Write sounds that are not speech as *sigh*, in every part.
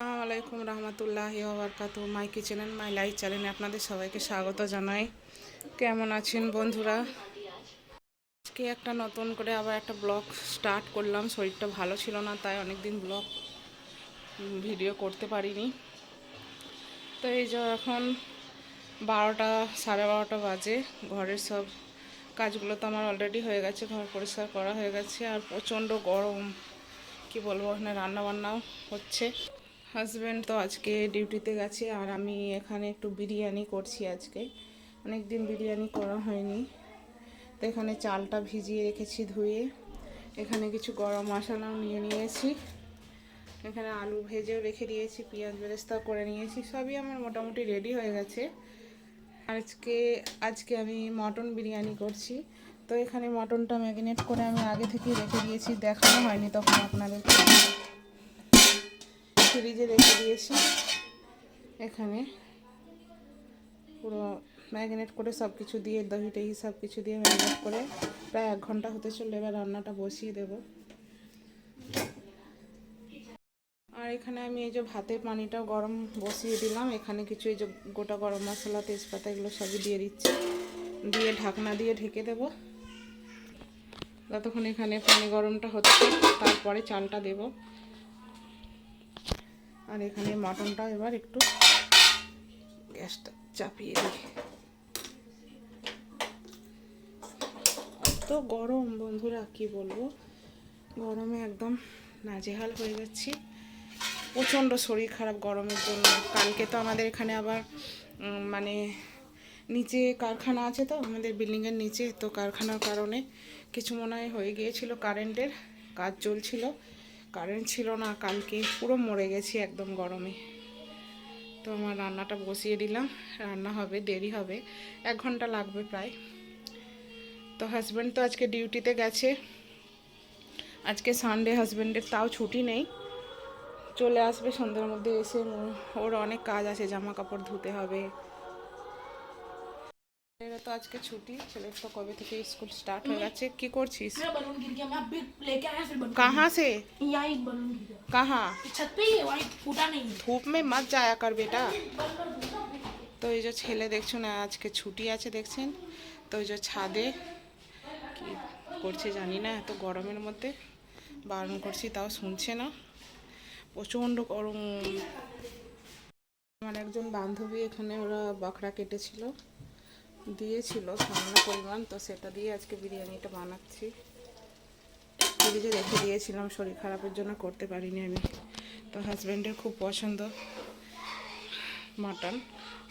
আসসালামু আলাইকুম রহমতুল্লাহ ওবরকাত my kitchen and my life চ্যানেলে আপনাদের সবাইকে স্বাগত জানাই। কেমন আছেন বন্ধুরা? আজকে একটা নতুন করে আবার একটা ব্লগ স্টার্ট করলাম। শরীরটা ভালো ছিল না, তাই অনেক দিন ব্লগ ভিডিও করতে পারিনি। তো এই যে এখন বারোটা, সাড়ে বারোটা বাজে। ঘরের সব কাজগুলো তো আমার অলরেডি হয়ে গেছে, ঘর পরিষ্কার করা হয়ে গেছে। আর প্রচণ্ড গরম, কি বলব, ওখানে রান্না বান্নাও হচ্ছে। হাজব্যান্ড তো আজকে ডিউটিতে গেছে আর আমি এখানে একটু বিরিয়ানি করছি আজকে। অনেক দিন বিরিয়ানি করা হয়নি। তো এখানে চালটা ভিজিয়ে রেখেছি ধুয়ে। এখানে কিছু গরম মশলাও নিয়ে নিয়েছি। এখানে আলু ভেজেও রেখে দিয়েছি, পেঁয়াজ বেরেস্তা করে নিয়েছি, সবই আমার মোটামুটি রেডি হয়ে গেছে। আজকে আজকে আমি মটন বিরিয়ানি করছি। তো এখানে মটনটা ম্যারিনেট করে আমি আগে থেকেই রেখে দিয়েছি, দেখানো হয়নি তখন আপনাদেরকে ফ্রিজে রেখে দিয়েছি। এখানে পুরো ম্যারিনেট করে সব কিছু দিয়ে, দহি টহি সব কিছু দিয়ে ম্যারিনেট করে প্রায় এক ঘণ্টা হতে চললে, এবার রান্নাটা বসিয়ে দেব। আর এখানে আমি এই যে ভাতের পানিটাও গরম বসিয়ে দিলাম। এখানে কিছু এই যে গোটা গরম মশলা, তেজপাতা এগুলো সবই দিয়ে দিচ্ছি। দিয়ে ঢাকনা দিয়ে ঢেকে দেব। যতক্ষণ এখানে পানি গরমটা হচ্ছে, তারপরে চালটা দেবো। আর এখানে মটনটা এবার একটু গ্যাসটা চাপিয়ে দিই। তো গরম বন্ধুরা, কি বলব? গরমে একদম নাজেহাল হয়ে যাচ্ছি। প্রচণ্ড শরীর খারাপ গরমের জন্য। কালকে তো আমাদের এখানে আবার মানে নিচে কারখানা আছে তো, আমাদের বিল্ডিংয়ের নিচে, তো কারখানার কারণে কিছু মনে হয় হয়ে গিয়েছিল কারেন্টের কাজ চলছিল। কারেন্ট ছিল না কালকে, পুরো মরে গেছি একদম গরমে। তো আমার রান্নাটা বসিয়ে দিলাম, রান্না হবে, দেরি হবে, এক ঘণ্টা লাগবে প্রায়। তো হাজব্যান্ড তো আজকে ডিউটিতে গেছে। আজকে সানডে হাজব্যান্ডের তাও ছুটি নেই। চলে আসবে সন্ধ্যের মধ্যে এসে, ওর অনেক কাজ আছে, জামা কাপড় ধুতে হবে ছেলের তো আজকে ছুটি ছেলের তো কবে থেকে স্কুল স্টার্ট হয়ে গেছে কি করছিস मेरा बलून गिर गया मैं अभी लेके आया फिर बलून कहाँ से यहाँ एक बलून गिर गया कहाँ छत पे ही है वहाँ फूटा नहीं है धूप में मत जाया कर बेटा তো এই যে ছেলে দেখছো না আজকে ছুটি আছে দেখছেন তো ওই যে ছাদে কি করছে জানি না এত গরমের মধ্যে বারণ করছি তাও শুনছে না প্রচণ্ড গরম আমার একজন বান্ধবী এখানে ওরা বকরা কেটেছিল দিয়েছিল সামান্য পরিমাণ, তো সেটা দিয়ে আজকে বিরিয়ানিটা বানাচ্ছি। ফ্রিজে রেখে দিয়েছিলাম, শরীর খারাপের জন্য করতে পারিনি আমি। তো হাজব্যান্ডের খুব পছন্দ মটন।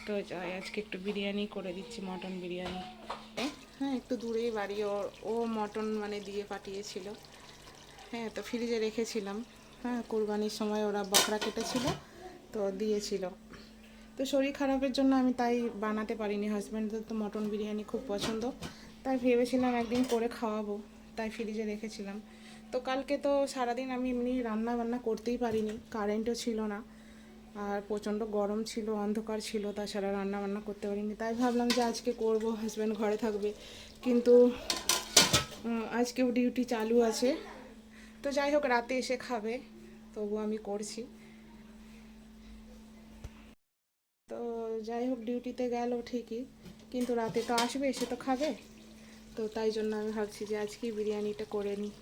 তো যাই, আজকে একটু বিরিয়ানি করে দিচ্ছি, মটন বিরিয়ানি। হ্যাঁ একটু দূরেই বাড়ি, ও ও মটন মানে দিয়ে পাঠিয়েছিল। হ্যাঁ তো ফ্রিজে রেখেছিলাম। হ্যাঁ কোরবানির সময় ওরা বকরা কেটেছিল, তো দিয়েছিল। তো শরীর খারাপের জন্য আমি তাই বানাতে পারিনি। হাজব্যান্ডের তো মটন বিরিয়ানি খুব পছন্দ। তাই ভেবেছিলাম একদিন করে খাওয়াবো। তাই ফ্রিজে রেখেছিলাম। তো কালকে তো সারাদিন আমি এমনি রান্না বান্না করতেই পারিনি। কারেন্টও ছিল না। আর প্রচণ্ড গরম ছিল, অন্ধকার ছিল, তাছাড়া রান্না বান্না করতে পারিনি। তাই ভাবলাম যে আজকে করব হাজব্যান্ড ঘরে থাকবে। কিন্তু আজকেও ডিউটি চালু আছে। তো যাই হোক, রাতে এসে খাবে। তবু আমি করছি। যাই হোক ডিউটিতে গেল ঠিকই, কিন্তু রাতে তো আসবে এসে তো খাবে। তো তাই জন্য আমি ভাবছি যে আজকেই বিরিয়ানিটা করে নিই।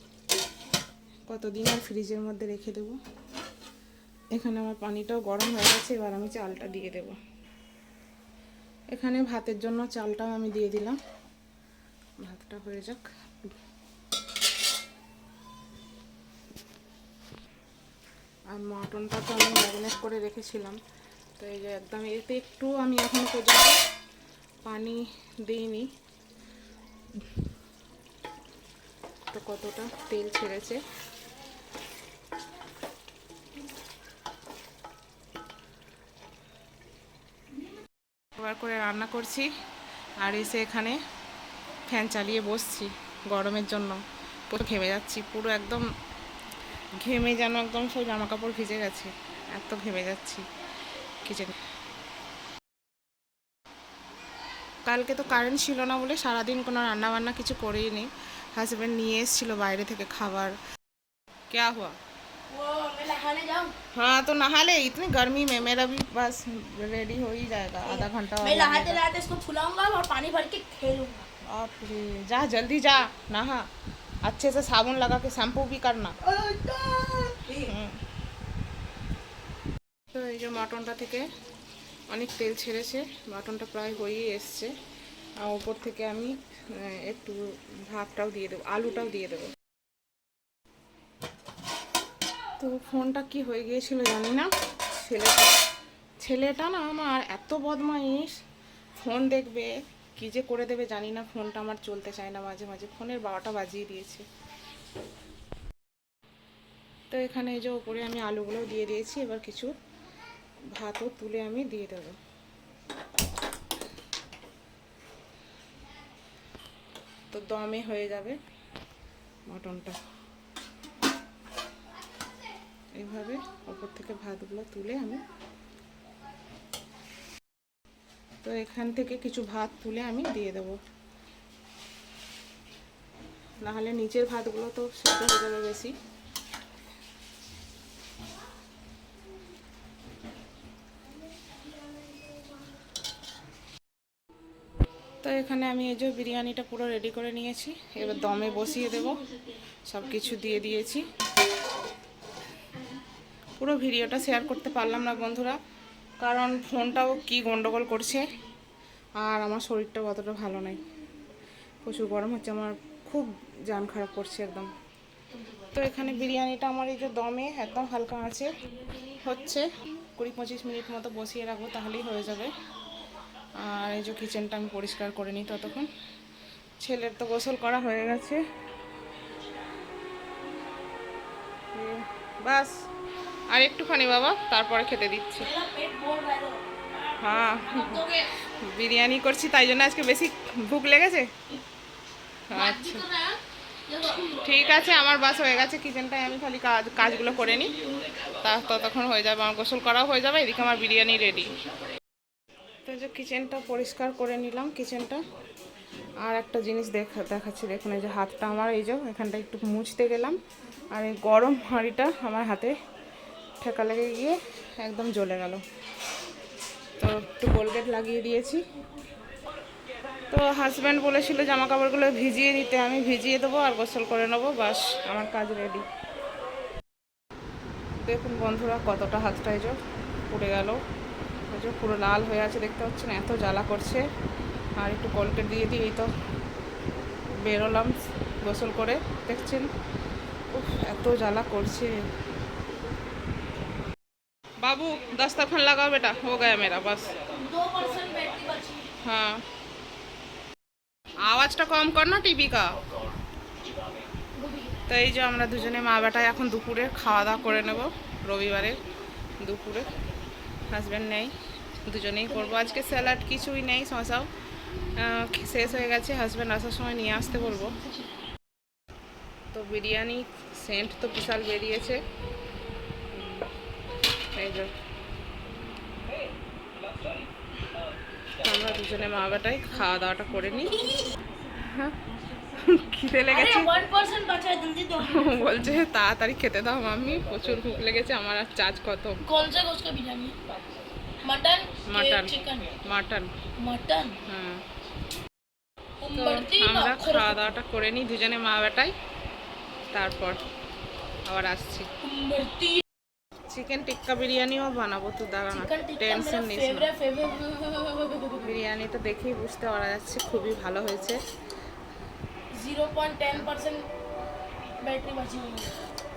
কতদিন আর ফ্রিজের মধ্যে রেখে দেবো? এখানে আমার পানিটাও গরম হয়ে গেছে, এবার আমি চালটা দিয়ে দেব। এখানে ভাতের জন্য চালটাও আমি দিয়ে দিলাম। ভাতটা হয়ে যাক। আর মটনটা তো আমি ম্যারিনেট করে রেখেছিলাম। তো এই যে একদম এতে একটু আমি এখনও পর্যন্ত পানি দিইনি। তো কতটা তেল ছেড়েছে। করে রান্না করছি আর এসে এখানে ফ্যান চালিয়ে বসছি গরমের জন্য। পুরো ঘেমে যাচ্ছি, পুরো একদম ঘেমে যেন একদম সব জামা কাপড় ভিজে গেছে, এত ঘেমে যাচ্ছি। কিচেনে কালকে তো কারেন্ট ছিল না বলে সারাদিন কোনো রান্না বান্না কিছু করেই নি হাজব্যান্ড নিয়ে এসেছিলো বাইরে থেকে খাবার ক্যা হুয়া वो मैं नहाने जाऊँ हाँ तो नहा ले इतनी गर्मी में मेरा भी बस रेडी हो ही जाएगा आधा घंटा और मैं नहाते लगेगा। नहाते इसको फुलाऊंगा और पानी भर के खेलूंगा बाप रे जा जल्दी जा नहा अच्छे से साबुन लगा के शैम्पू भी करना তো এই যে মাটনটা থেকে অনেক তেল ছেড়েছে, মাটনটা প্রায় হয়েই এসছে। আর ওপর থেকে আমি একটু ভাতটাও দিয়ে দেবো, আলুটাও দিয়ে দেবো। তো ফোনটা কি হয়ে গিয়েছিল জানি না। ছেলেটা ছেলেটা না আমার এত বদমাইশ। ফোন দেখবে, কি যে করে দেবে জানি না। ফোনটা আমার চলতে চায় না মাঝে মাঝে। ফোনের বারোটা বাজিয়ে দিয়েছে। তো এখানে এই যে ওপরে আমি আলুগুলো দিয়ে দিয়েছি। এবার কিছু ভাতও তুলে আমি দিয়ে দেবো। তো দমে হয়ে যাবে মটনটা। এইভাবে ওপর থেকে ভাতগুলো তুলে আমি তো এখান থেকে কিছু ভাত তুলে আমি দিয়ে দেবো। নাহলে নিচের ভাতগুলো তো সেদ্ধ হয়ে যাবে বেশি। তো এখানে আমি এই যে বিরিয়ানিটা পুরো রেডি করে নিয়েছি। এবার দমে বসিয়ে দেব। সব কিছু দিয়ে দিয়েছি। পুরো ভিডিওটা শেয়ার করতে পারলাম না বন্ধুরা, কারণ ফোনটাও কি গন্ডগোল করছে, আর আমার শরীরটাও অতটা ভালো নেই। প্রচুর গরম হচ্ছে, আমার খুব জান খারাপ করছে একদম। তো এখানে বিরিয়ানিটা আমার এই যে দমে একদম হালকা আছে, হচ্ছে কুড়ি পঁচিশ মিনিট মতো বসিয়ে রাখব, তাহলেই হয়ে যাবে। আর এই যে কিচেনটা আমি পরিষ্কার করে নিই ততক্ষণ। ছেলের তো গোসল করা হয়ে গেছে। বাস। আর একটুখানি বাবা, তারপরে খেতে দিচ্ছি। হ্যাঁ বিরিয়ানি করছি, তাই জন্য আজকে বেশি ভুক লেগেছে? আচ্ছা। ঠিক আছে, আমার বাস হয়ে গেছে কিচেনটায় আমি খালি কাজ কাজগুলো করে নিই। তা ততক্ষণ হয়ে যাবে, আমার গোসল করাও হয়ে যাবে, এদিকে আমার বিরিয়ানি রেডি তো যে কিচেনটা পরিষ্কার করে নিলাম কিচেনটা আর একটা জিনিস দেখা, দেখাচ্ছি, দেখুন, এই যে হাতটা আমার, এই যে এখানটা একটু মুছতে গেলাম। আর এই গরম হাঁড়িটা আমার হাতে ঠেকা লেগে গিয়ে একদম জ্বলে গেল। তো একটু কোলগেট লাগিয়ে দিয়েছি। তো হাজব্যান্ড বলেছিল জামা কাপড়গুলো ভিজিয়ে দিতে আমি ভিজিয়ে দেবো আর গোসল করে নেব, বাস, আমার কাজ রেডি দেখুন বন্ধুরা, কতটা হাতটা এই যে পুড়ে গেল। যে পুরো লাল হয়ে আছে, দেখতে পাচ্ছেন এত জ্বালা করছে। আর একটু কলকেট দিয়ে দিয়ে এই তো বেরোলাম গোসল করে, দেখছেন? উফ, এত জ্বালা করছে। বাবু, দস্তরখান লাগাও বেটা হো গায়া মেরা বাস। হ্যাঁ। আওয়াজটা কম কর না টিভি কা। তো এই যে আমরা দুজনে মা বেটা এখন দুপুরে খাওয়া দাওয়া করে নেব, রবিবারে দুপুরে। হাজব্যান্ড নেই। দুজনেই করব। আজকে স্যালাড কিছুই নেই শশাও শেষ হয়ে গেছে হাজব্যান্ড আসার সময় নিয়ে আসতে বলব। তো বিরিয়ানি সেন্ট তো বিশাল বেরিয়েছে। আমরা দুজনে মা বাটাই খাওয়া দাওয়াটা করে নিই। হ্যাঁ, খিদে লেগেছে। বলছে তাড়াতাড়ি খেতে দাও আমি প্রচুর ভুক লেগেছে আমার আর চার্জ কত? Mutton mutton. Chicken mutton mutton হ্যাঁ তো उम्बरती আমরা খাওয়া দাওয়াটা করে নিই দুজনে মা বেটাই তারপর আবার আসছি उम्बरती চিকেন টিক্কা বিরিয়ানিও বানাবো তো দাঁড়া না चिकन टिक्का টেনশন मेरा নিস না फेवरेट फेवरेट বিরিয়ানি তো দেখেই বুঝতে পারা যাচ্ছে খুবই ভালো হয়েছে zero point ten percent battery बची हुई है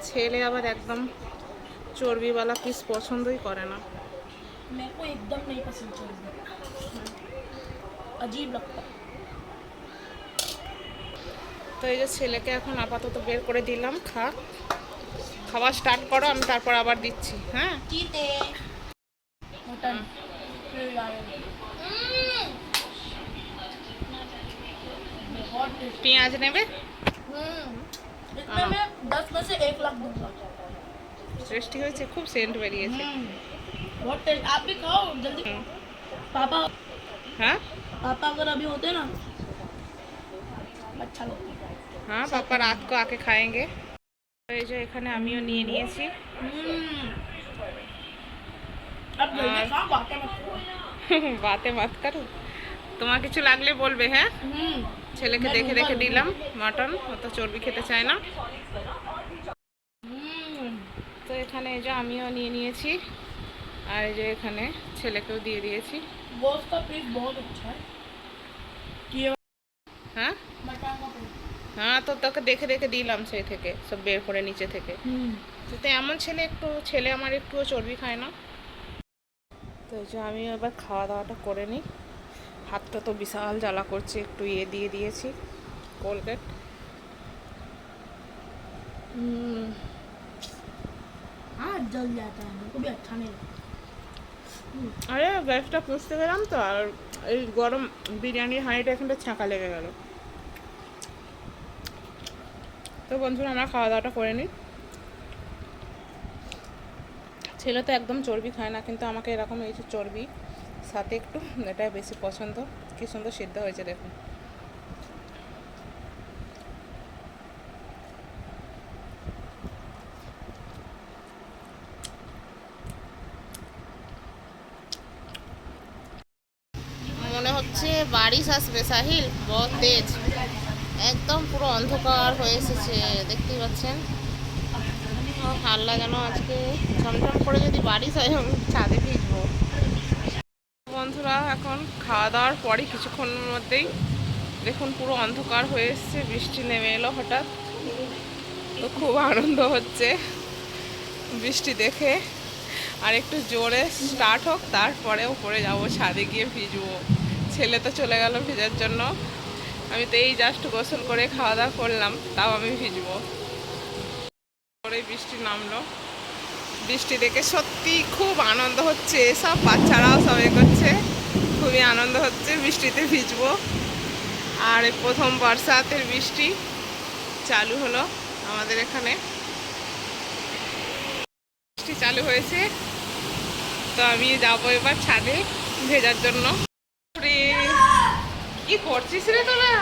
ছেলে আবার একদম চর্বিওয়ালা পিস পছন্দই করে না मेरे को एकदम नहीं पसंद चल अजीब लगता है তো এই যে ছেলেকে এখন আপাতত বের করে দিলাম খা খাওয়া স্টার্ট করো আমি তারপর আবার দিচ্ছি হ্যাঁ चीते मटन फिर लाए। हम्म। बहुत टेस्टी পেঁয়াজ নেবে हम्म। इसमें मैं दस में से एक लाख दूंगा টেস্টি হয়েছে খুব সেন্ট বেরিয়েছে हम्म। बहुत टेस्ट आप हाँ? पापा रात को आके खाएँगे। हाँ। बातें मत *laughs* बातें मत किचु लागले बोल बे हैं? छेले के देखे देखे डीलम मटन मतलब चोर भी खेते चाहे ना। तो ये खाने जो आमियो नहीं नहीं আর এই যে এখানে ছেলেকেও দিয়ে দিয়েছি गोश्त का पीस बहुत अच्छा है ये হ্যাঁ मटन का पीस হ্যাঁ তো তোকে দেখে দেখে দিলাম সেই থেকে সব বের করে নিচে থেকে हम्म তো এমন ছেলে একটু ছেলে আমার একটুও চর্বি খায় না তো এই যে আমি এবার খাওয়া দাওয়াটা করে নিই হাতটা তো বিশাল জ্বালা করছে একটু ইয়ে দিয়ে দিয়েছি কোলগেট হুম हाँ जल जाता है मेरे को भी अच्छा नहीं लगता আরে গ্যাসটা পুষতে গেলাম তো, আর এই গরম বিরিয়ানির হাঁড়িটা এখানটা ছাঁকা লেগে গেল। তো বন্ধুরা, আমরা খাওয়া দাওয়াটা করে নিই। ছেলে তো একদম চর্বি খায় না, কিন্তু আমাকে এরকম এই যে চর্বি, সাথে একটু এটা বেশি পছন্দ। কী সুন্দর সিদ্ধ হয়েছে দেখুন মনে হচ্ছে বারিশ আসবে সাহিল বহুত তেজ। একদম পুরো অন্ধকার হয়ে এসেছে, দেখতেই পাচ্ছেন। হাল্লা যেন আজকে। ঝমঝম করে যদি বাড়ি হয় আমি ছাদে ভিজবো। বন্ধুরা, এখন খাওয়া দাওয়ার পরে কিছুক্ষণের মধ্যেই দেখুন পুরো অন্ধকার হয়ে এসছে, বৃষ্টি নেমে এলো হঠাৎ। তো খুব আনন্দ হচ্ছে বৃষ্টি দেখে। আর একটু জোরে স্টার্ট হোক তারপরে উপরে যাব, ছাদে গিয়ে ভিজবো। ছেলে তো চলে গেল ভেজার জন্য। আমি তো এই জাস্ট গোসল করে খাওয়া দাওয়া করলাম, তাও আমি ভিজবো। পরে বৃষ্টি নামলো। বৃষ্টি দেখে সত্যি খুব আনন্দ হচ্ছে, সব বাচ্চারাও সব এ করছে, খুবই আনন্দ হচ্ছে বৃষ্টিতে ভিজবো। আর প্রথম বর্ষাতের বৃষ্টি চালু হলো আমাদের এখানে। বৃষ্টি চালু হয়েছে, তো আমি যাব এবার ছাদে ভেজার জন্য। কি করছিস রে তোরা?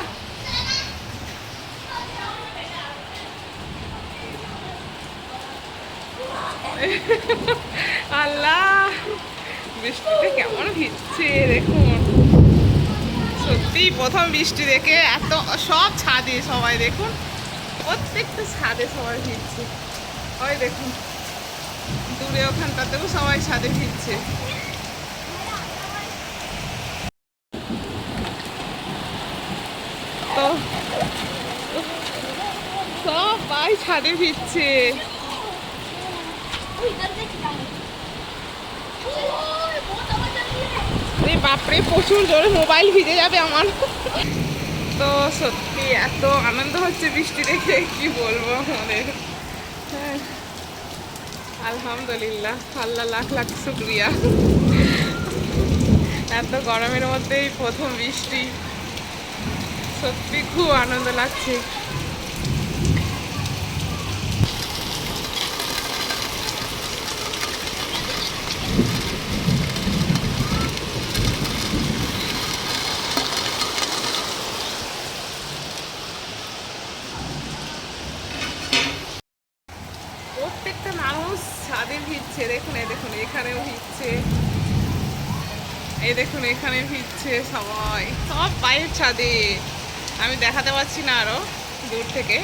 আল্লাহ, বৃষ্টিতে কেমন ভিজছে দেখুন। সত্যি প্রথম বৃষ্টি দেখে এত সব ছাদে সবাই দেখুন, প্রত্যেকটা ছাদে সবাই ভিজছে। ওই দেখুন, দূরে ওখানটাতেও সবাই ছাদে ভিজছে তো সবাই ছাদে ফিরছে। বাপরে, প্রচুর জোরে মোবাইল ভিজে যাবে আমার। তো সত্যি এত আনন্দ হচ্ছে বৃষ্টি দেখে, কি বলব আমাদের? হ্যাঁ। আলহামদুলিল্লাহ, আল্লাহ লাখ লাখ শুক্রিয়া। এত গরমের মধ্যেই প্রথম বৃষ্টি। সত্যি খুব আনন্দ লাগছে। এখানে ভিজছে সবাই সব বাইরের ছাদে আমি দেখাতে পারছি না আরো দূর থেকে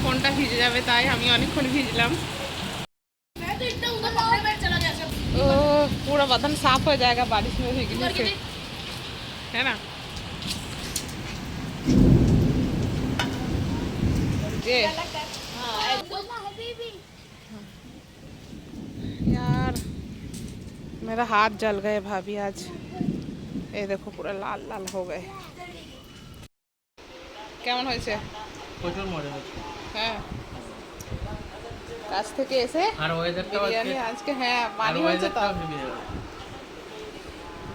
ফোনটা ভিজে যাবে তাই আমি অনেকক্ষণ ভিজলাম मैं तो इतना उधर पकड़े बैठ चला गया सब ও পুরো बदन साफ हो जाएगा बारिश में भीगने से है ना ये मेरा हाथ जल गए भाभी आज ये देखो पूरा लाल लाल हो गए কেমন হয়েছে প্রচুর মজা হচ্ছে হ্যাঁ কাছ থেকে এসে আর ওয়েদারটা বিরিয়ানি আজকে হ্যাঁ আর পানি হয়েছে তো ওয়েদারটা হেভি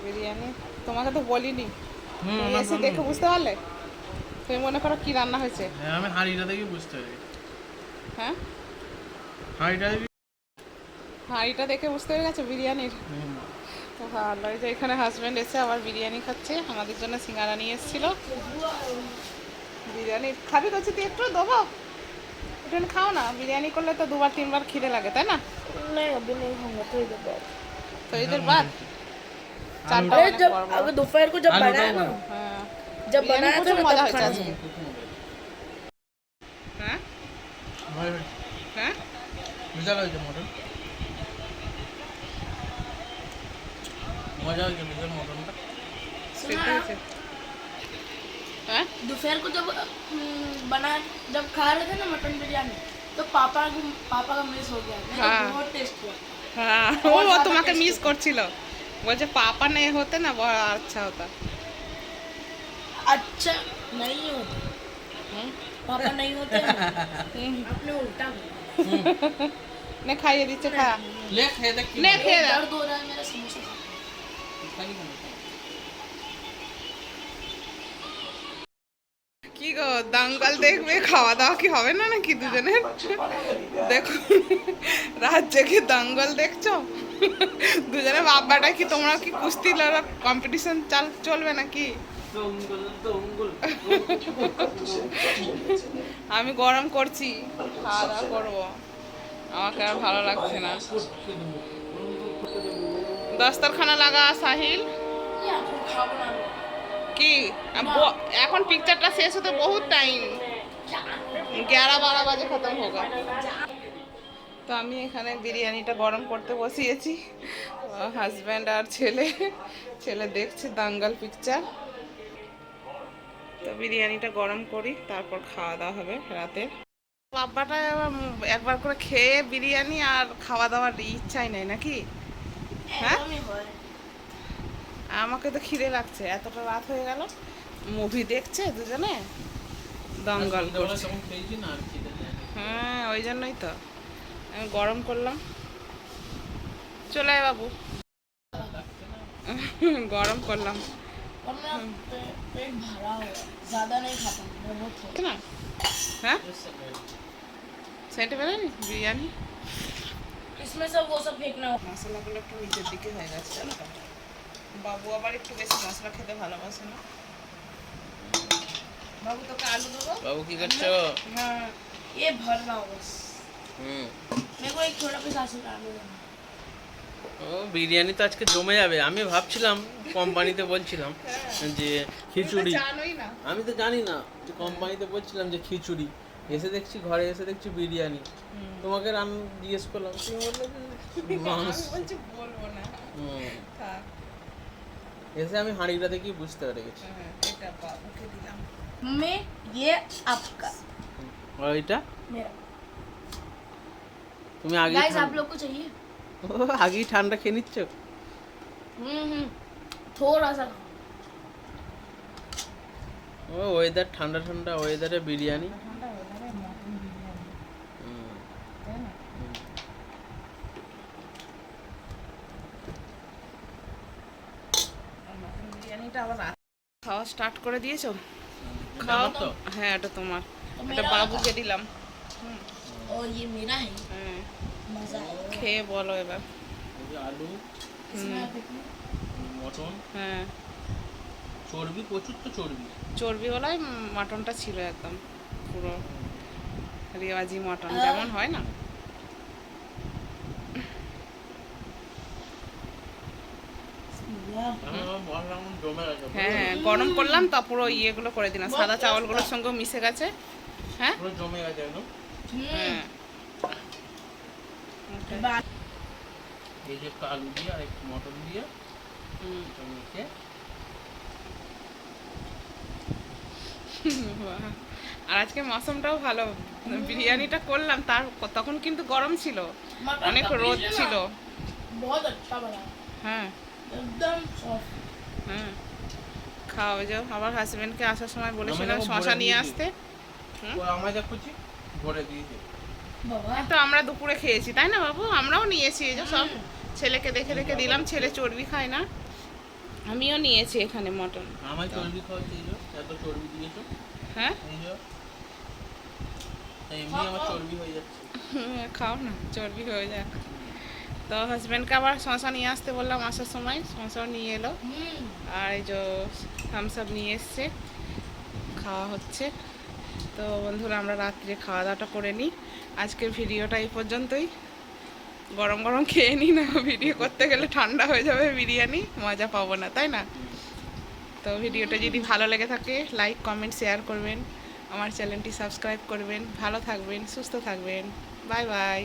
বিরিয়ানি তোমাকে তো বলিনি হুম তুমি না এসে দেখে বুঝতে পারলে তুমি মনে করো কি রান্না হয়েছে হ্যাঁ, আমি হাঁড়িটা দেখে বুঝতে পারি হ্যাঁ হাঁড়িটা দেখে হাঁড়িটা দেখে বুঝতে পেরে গেছো বিরিয়ানির হুম। তো ভালো এই যে এখানে হাজব্যান্ড এসে আবার বিরিয়ানি খাচ্ছে আমাদের জন্য সিঙ্গারা নিয়ে এসেছিল বিরিয়ানি খাবি করছি তুই একটু দেবো একটু খাও না বিরিয়ানি করলে তো দুবার তিনবার খিদে লাগে তাই না नहीं अभी नहीं खाऊंगा थोड़ी देर बाद তো এদের বাদ চারটা अरे অনেক जब বড় বড়। अगर दोपहर को जब आलू बनाया ना डालना। হ্যাঁ जब बिरयानी बनाया था প্রচুর ना মজা तब হয়েছে खाना আজকে। হ্যাঁ হয় হয়। হ্যাঁ বিশাল হয়েছে মটন মজা হয়েছে বিশাল মটনটা সেটা হয়েছে হ্যাঁ दोपहर को जब हम्म, बना जब खा रहे थे ना मटन बिरयानी तो पापा को पापा का मिस हो गया नहीं तो हाँ। बहुत टेस्ट हुआ হ্যাঁ ও ও তোমাকে মিস করছিল বলছে পাপা নেই হতে না বড় আচ্ছা হতা अच्छा नहीं होता पापा नहीं होते ना, आपने उल्टा बोला নে খাইয়ে দিচ্ছে খা লে খেয়ে দেখ কি নে খেয়ে দে दर्द हो रहा है मेरा समोसा खा के। খালি কেন? কি গো দাঙ্গাল দেখবে, খাওয়া দাওয়া কি হবে না নাকি দুজনের? দেখো, রাত জেগে দাঙ্গল দেখছ? দুজনে বাব্বাটা কি তোমরা কি কুস্তি লড়া কম্পিটিশন চাল চলবে নাকি? আমি গরম করছি, খাওয়া দাওয়া করব। আমাকে আর ভালো লাগছে না। দস্তরখানা লাগা সাহিল কি এখন পিকচারটা শেষ হতে বহুত টাইম গ্যারা বারো বাজে খতম হোগা তো আমি এখানে বিরিয়ানিটা গরম করতে বসিয়েছি। হাজব্যান্ড আর ছেলে। ছেলে দেখছে দাঙ্গাল পিকচার তো বিরিয়ানিটা গরম করি তারপর খাওয়া দাওয়া হবে রাতে। বাব্বাটা একবার করে খেয়ে বিরিয়ানি আর খাওয়া দাওয়ার ইচ্ছাই নেই নাকি? হ্যাঁ? আমাকে তো খিদে লাগছে এতটা রাত হয়ে গেল। মুভি দেখছে দুজনে? দঙ্গল হ্যাঁ ওই জন্যই তো। আমি গরম করলাম। চলে আয় বাবু। গরম করলাম। হ্যাঁ সেন্টে বেড়ানি বিরিয়ানি? इसमें सब वो सब फेंकना होगा মশলাগুলো একটু নিচের দিকে হয়ে গেছে জানো তো? বাবু আবার একটু বেশি মশলা খেতে ভালোবাসে না বাবু তোকে আলু দেবো বাবু কি করছো হ্যাঁ ये भर रहा हूँ बस হুম मेरे को एक छोटा पीस आलू आलू देना ও বিরিয়ানি তো আজকে জমে যাবে আমি ভাবছিলাম কোম্পানিতে বলছিলাম যে খিচুড়ি জানোই না আমি তো জানি না যে কোম্পানিতে বলছিলাম যে খিচুড়ি এসে দেখছি ঘরে এসে দেখছি বিরিয়ানি তোমাকে রান জিজ্ঞেস করলাম তুমি বললে যে মাংস আমি বলছি বলবো না হুম। থাক এসে আমি হাঁড়িটা দেখি বুঝতে পেরে গেছি হ্যাঁ, এটা বাবুকে দিলাম मम्मी ये आपका আর ওইটা मेरा তুমি আগে गाइस आप लोग को चाहिए আগেই ঠান্ডা খেয়ে নিচ্ছ हम्म हम्म थोड़ा सा खाओ। ও ওয়েদার ঠান্ডা ঠান্ডা ওয়েদারে বিরিয়ানি খাওয়া স্টার্ট করে দিয়েছ? হ্যাঁ এটা তোমার। এটা বাবুকে দিলাম। হ্যাঁ। খেয়ে বলো এবার। আলু মটন। হ্যাঁ। চর্বি প্রচুর তো চর্বি। চর্বি চর্বিওয়ালাই মাটনটা ছিল একদম পুরো। রেওয়াজি মটন যেমন হয় না? হ্যাঁ গরম করলাম তা পুরো ইয়েগুলো করে দিলাম। সাদা চাওয়ালগুলোর সঙ্গেও মিশে গেছে। হ্যাঁ? জমে গেছে হ্যাঁ। এই যে আলু দিয়ে আর একটু মটন দিয়ে আর আজকে মৌসমটাও ভালো। বিরিয়ানিটা করলাম তার তখন কিন্তু গরম ছিল। অনেক রোদ ছিল। হ্যাঁ। একদম সফট হুম খাওয়া যাও আমার হাজবেন্ডকে আসার সময় বলেছিলাম শশা নিয়ে আসতে। আমরা যা করছি ভরে দিয়েছি। তো আমরা দুপুরে খেয়েছি তাই না বাবু? আমরাও নিয়েছি এই যে সব। ছেলেকে দেখে দেখে দিলাম ছেলে চর্বি খায় না। আমিও নিয়েছি এখানে মটন। আমার চর্বি খাওয়া এত চর্বি দিয়েছ। হ্যাঁ? এমনি আমার চর্বি হয়ে যাচ্ছে। হ্যাঁ, খাও না চর্বি হয়ে যাক। তো হাজব্যান্ডকে আবার শশা নিয়ে আসতে বললাম আসার সময়। শশাও নিয়ে এলো। আর এই যে থামস আপ নিয়ে এসছে। খাওয়া হচ্ছে। তো বন্ধুরা আমরা রাত্রে খাওয়া দাওয়াটা করে নিই। আজকের ভিডিওটা এই পর্যন্তই। গরম গরম খেয়ে নিই না। ভিডিও করতে গেলে ঠান্ডা হয়ে যাবে বিরিয়ানি। মজা পাবো না তাই না? তো ভিডিওটা যদি ভালো লেগে থাকে লাইক কমেন্ট শেয়ার করবেন। আমার চ্যানেলটি সাবস্ক্রাইব করবেন। ভালো থাকবেন সুস্থ থাকবেন। Bye bye